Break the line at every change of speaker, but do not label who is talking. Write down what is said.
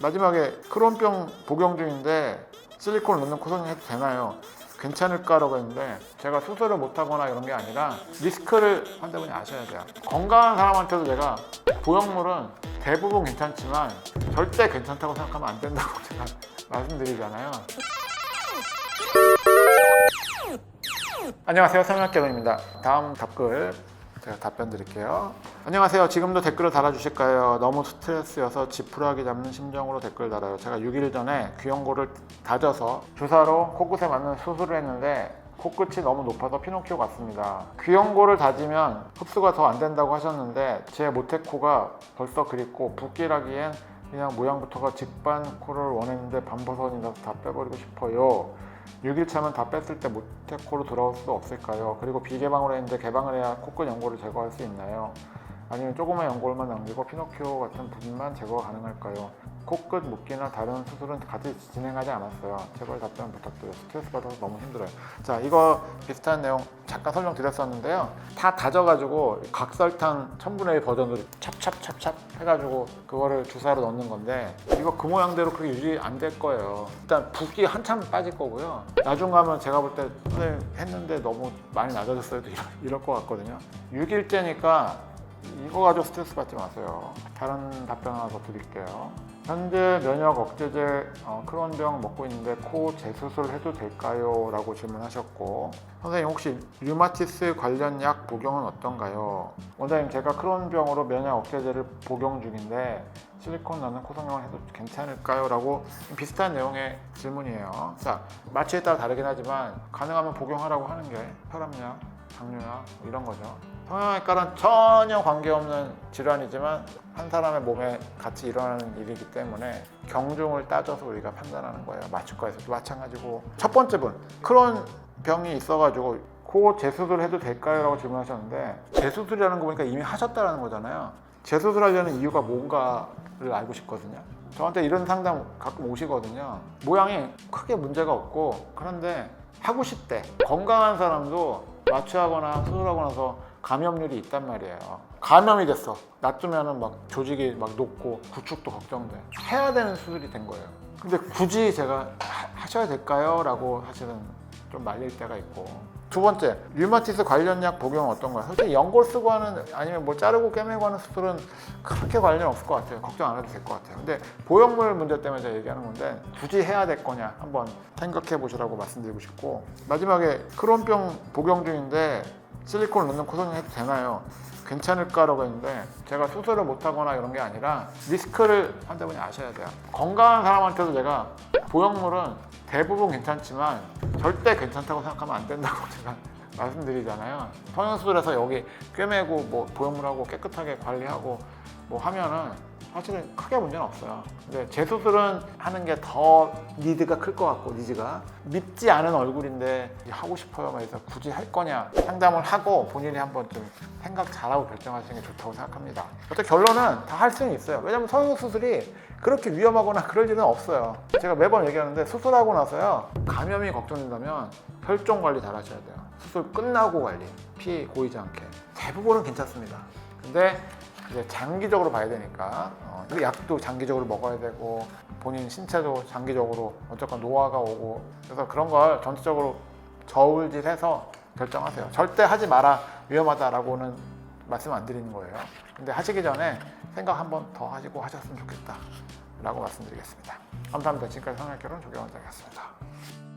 마지막에 크론병 복용 중인데 실리콘 넣는 코성형 해도 되나요? 괜찮을까라고 했는데 제가 수술을 못하거나 이런 게 아니라 리스크를 환자분이 아셔야 돼요. 건강한 사람한테도 제가 보형물은 대부분 괜찮지만 절대 괜찮다고 생각하면 안 된다고 제가 말씀드리잖아요. 안녕하세요. 성형학개론입니다. 다음 답글 제가 답변 드릴게요. 안녕하세요. 지금도 댓글을 달아주실까요? 너무 스트레스여서 지푸라기 잡는 심정으로 댓글 달아요. 제가 6일 전에 귀연고를 다져서 주사로 코끝에 맞는 수술을 했는데 코끝이 너무 높아서 피노키오 같습니다. 귀연고를 다지면 흡수가 더 안 된다고 하셨는데 제 모태코가 벌써 그립고 붓기라기엔 그냥 모양부터가 직반 코를 원했는데 반버선이라서 다 빼버리고 싶어요. 6일 차면 다 뺐을 때 모태코로 돌아올 수도 없을까요? 그리고 비개방으로 했는데 개방을 해야 코끝 연골을 제거할 수 있나요? 아니면 조그만 연골만 남기고 피노키오 같은 부분만 제거가 가능할까요? 코끝 묶기나 다른 수술은 같이 진행하지 않았어요. 제발 답변 부탁드려요. 스트레스 받아서 너무 힘들어요. 자, 이거 비슷한 내용 잠깐 설명드렸었는데요. 다 다져가지고 각설탕 1000분의 1 버전으로 찹찹찹찹 해가지고 그거를 주사로 넣는 건데 이거 그 모양대로 그렇게 유지 안 될 거예요. 일단 붓기 한참 빠질 거고요. 나중 가면 제가 볼 때 선생님 했는데 너무 많이 낮아졌어요. 이럴, 이럴 것 같거든요. 6일째니까 이거 가지고 스트레스 받지 마세요. 다른 답변 하나 더 드릴게요. 현재 면역 억제제 어, 크론병 먹고 있는데 코 재수술 해도 될까요? 라고 질문하셨고 선생님 혹시 류마티스 관련 약 복용은 어떤가요? 원장님 제가 크론병으로 면역 억제제를 복용 중인데 실리콘 넣는 코성형을 해도 괜찮을까요? 라고 비슷한 내용의 질문이에요. 자, 마취에 따라 다르긴 하지만 가능하면 복용하라고 하는 게 혈압약, 당뇨약 이런 거죠. 성형외과랑 전혀 관계없는 질환이지만 한 사람의 몸에 같이 일어나는 일이기 때문에 경중을 따져서 우리가 판단하는 거예요. 마취과에서도 마찬가지고 첫 번째 분 크론 병이 있어가지고 코 재수술 해도 될까요? 라고 질문하셨는데 재수술이라는 거 보니까 이미 하셨다는 거잖아요. 재수술하려는 이유가 뭔가를 알고 싶거든요. 저한테 이런 상담 가끔 오시거든요. 모양이 크게 문제가 없고 그런데 하고 싶대. 건강한 사람도 마취하거나 수술하고 나서 감염률이 있단 말이에요. 감염이 됐어. 놔두면은 막 조직이 막 녹고 구축도 걱정돼. 해야 되는 수술이 된 거예요. 근데 굳이 제가 하- 하셔야 될까요? 라고 사실은 좀 말릴 때가 있고. 두 번째, 류마티스 관련 약 복용은 어떤가요? 솔직히 연골 쓰고 하는 아니면 뭐 자르고 꿰매고 하는 수술은 그렇게 관련 없을 것 같아요. 걱정 안 해도 될 것 같아요. 근데 보형물 문제 때문에 제가 얘기하는 건데 굳이 해야 될 거냐 한번 생각해 보시라고 말씀드리고 싶고 마지막에 크론병 복용 중인데 실리콘 넣는 코성형 해도 되나요? 괜찮을까라고 했는데 제가 수술을 못하거나 이런 게 아니라 리스크를 환자분이 아셔야 돼요. 건강한 사람한테도 제가 보형물은 대부분 괜찮지만 절대 괜찮다고 생각하면 안 된다고 제가 말씀드리잖아요. 성형수술에서 여기 꿰매고 뭐 보형물하고 깨끗하게 관리하고 뭐 하면은 사실은 크게 문제는 없어요. 근데 재수술은 하는 게 더 니드가 클 것 같고 니즈가 밉지 않은 얼굴인데 하고 싶어요. 그래서 굳이 할 거냐 상담을 하고 본인이 한번 좀 생각 잘하고 결정하시는 게 좋다고 생각합니다. 어떤 결론은 다 할 수는 있어요. 왜냐면 성형 수술이 그렇게 위험하거나 그럴 일은 없어요. 제가 매번 얘기하는데 수술하고 나서요 감염이 걱정된다면 혈종 관리 잘 하셔야 돼요. 수술 끝나고 관리 피 고이지 않게 대부분은 괜찮습니다. 근데 이제 장기적으로 봐야 되니까 어, 이 약도 장기적으로 먹어야 되고 본인 신체도 장기적으로 어쨌건 노화가 오고 그래서 그런 걸 전체적으로 저울질해서 결정하세요. 절대 하지 마라 위험하다라고는 말씀 안 드리는 거예요. 근데 하시기 전에 생각 한번 더 하시고 하셨으면 좋겠다라고 말씀드리겠습니다. 감사합니다. 지금까지 성형결혼 조경원장이었습니다.